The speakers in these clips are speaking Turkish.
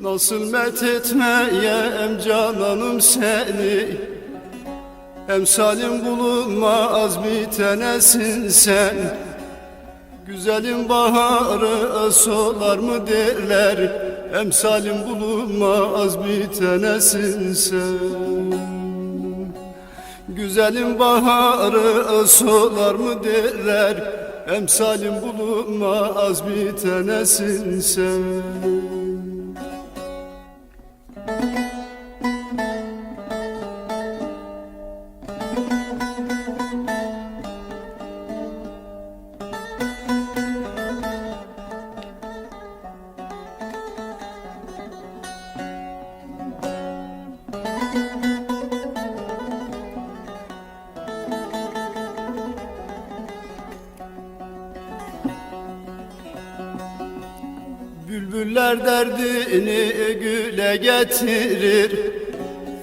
Nasıl met etmeyem cananım seni? Emsalim bulunmaz bir tanesin sen. Güzelin baharı solar mı derler? Emsalim bulunmaz bir tanesin sen. Güzelin baharı solar mı derler? Emsalim bulunmaz bir tanesin sen Bülbüller derdini güle getirir.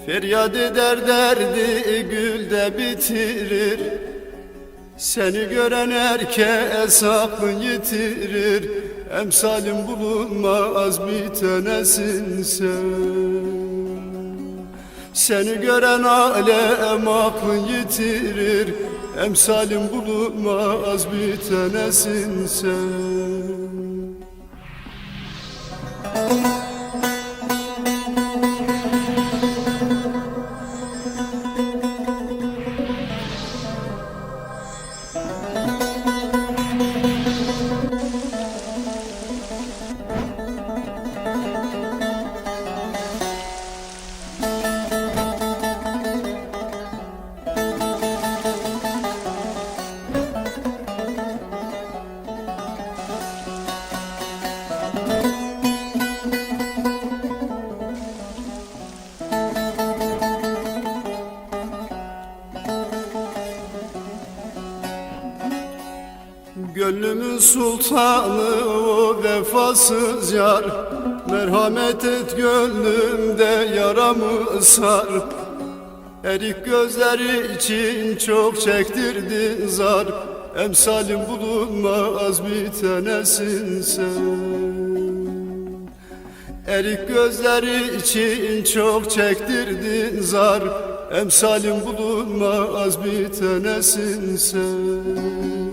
Feryat eder derdi gülde bitirir. Seni gören herkes aklın yitirir. Emsalim bulunmaz bir tanesin sen. Seni gören alem aklın yitirir. Emsalim bulunmaz bir tanesin sen Gönlümün sultanı o vefasız yar. Merhamet et gönlümde yaramı sar. Erik gözleri için çok çektirdin zar. Emsalim bulunmaz bir tanesin sen. Erik gözleri için çok çektirdin zar. Emsalim bulunmaz bir tanesin sen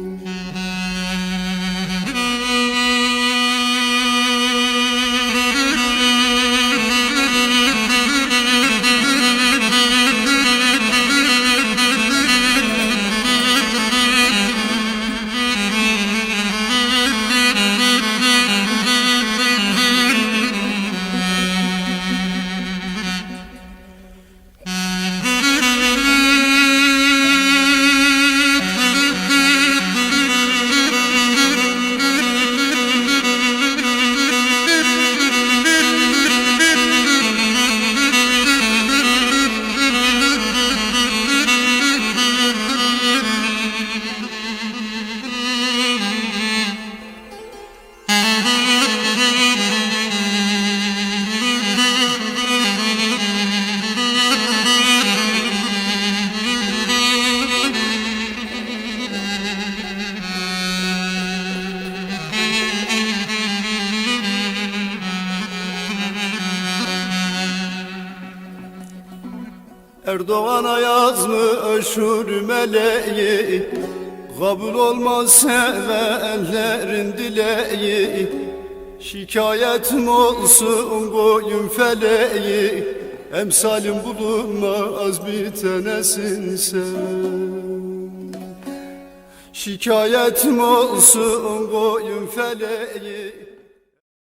Erdoğan'a yazmış meleği. Kabul olmaz sevenlerin dileği. Şikayetim olsun koyun feleği? Emsalim bulunmaz bir tanesin sen. Şikayetim olsun koyun feleği